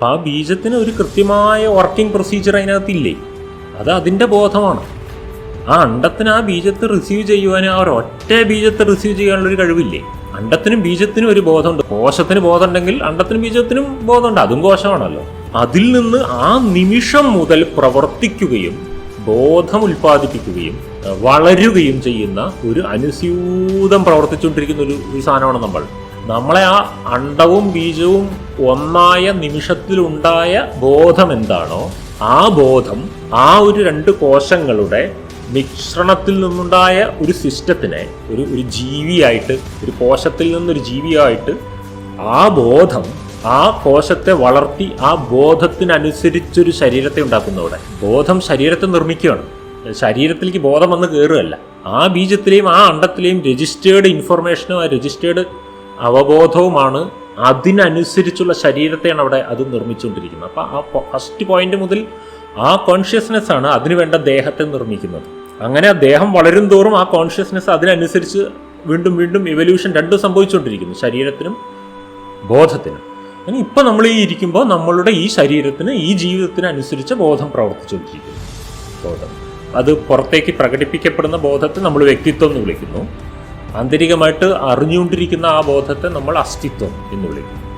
അപ്പം ആ ബീജത്തിന് ഒരു കൃത്യമായ വർക്കിംഗ് പ്രൊസീജിയർ അതിനകത്തില്ലേ? അത് അതിന്റെ ബോധമാണ്. ആ അണ്ടത്തിന് ആ ബീജത്തെ റിസീവ് ചെയ്യുവാൻ ആ ഒരൊറ്റ ബീജത്തെ റിസീവ് ചെയ്യാനുള്ളൊരു കഴിവില്ലേ? അണ്ടത്തിനും ബീജത്തിനും ഒരു ബോധമുണ്ട്. കോശത്തിന് ബോധമുണ്ടെങ്കിൽ അണ്ടത്തിനും ബീജത്തിനും ബോധമുണ്ട്. അതും കോശമാണല്ലോ. അതിൽ നിന്ന് ആ നിമിഷം മുതൽ പ്രവർത്തിക്കുകയും ബോധം ഉൽപ്പാദിപ്പിക്കുകയും വളരുകയും ചെയ്യുന്ന ഒരു അനുസ്യൂതം പ്രവർത്തിച്ചുകൊണ്ടിരിക്കുന്ന ഒരു സാധനമാണ് നമ്മൾ. നമ്മളെ ആ അണ്ടവും ബീജവും ഒന്നായ നിമിഷത്തിലുണ്ടായ ബോധം എന്താണോ ആ ബോധം ആ ഒരു രണ്ട് കോശങ്ങളുടെ മിശ്രണത്തിൽ നിന്നുണ്ടായ ഒരു സിസ്റ്റത്തിനെ ഒരു ഒരു ജീവിയായിട്ട് ഒരു കോശത്തിൽ നിന്നൊരു ജീവിയായിട്ട് ആ ബോധം ആ കോശത്തെ വളർത്തി ആ ബോധത്തിനനുസരിച്ചൊരു ശരീരത്തെ ഉണ്ടാക്കുന്നവിടെ ബോധം ശരീരത്തെ നിർമ്മിക്കുകയാണ്. ശരീരത്തിലേക്ക് ബോധം വന്ന് കയറുകയല്ല ആ ബീജത്തിലെയും ആ അണ്ടത്തിലെയും രജിസ്റ്റേർഡ് ഇൻഫർമേഷനും ആ രജിസ്റ്റേർഡ് അവബോധവുമാണ് അതിനനുസരിച്ചുള്ള ശരീരത്തെയാണ് അവിടെ അത് നിർമ്മിച്ചുകൊണ്ടിരിക്കുന്നത്. അപ്പോൾ ആ ഫസ്റ്റ് പോയിന്റ് മുതൽ ആ കോൺഷ്യസ്നെസ് ആണ് അതിനു വേണ്ട ദേഹത്തെ നിർമ്മിക്കുന്നത്. അങ്ങനെ ആ ദേഹം വളരും തോറും ആ കോൺഷ്യസ്നെസ് അതിനനുസരിച്ച് വീണ്ടും വീണ്ടും ഇവല്യൂഷൻ രണ്ടും സംഭവിച്ചുകൊണ്ടിരിക്കുന്നു ശരീരത്തിനും ബോധത്തിനും. അങ്ങനെ ഇപ്പം നമ്മൾ ഈ ഇരിക്കുമ്പോൾ നമ്മളുടെ ഈ ശരീരത്തിന് ഈ ജീവിതത്തിന് അനുസരിച്ച് ബോധം പ്രവർത്തിച്ചുകൊണ്ടിരിക്കുന്നു. ബോധം. അത് പുറത്തേക്ക് പ്രകടിപ്പിക്കപ്പെടുന്ന ബോധത്തെ നമ്മൾ വ്യക്തിത്വം എന്ന് വിളിക്കുന്നു. ആന്തരികമായിട്ട് അറിഞ്ഞുകൊണ്ടിരിക്കുന്ന ആ ബോധത്തെ നമ്മൾ അസ്തിത്വം എന്ന് വിളിക്കുന്നു.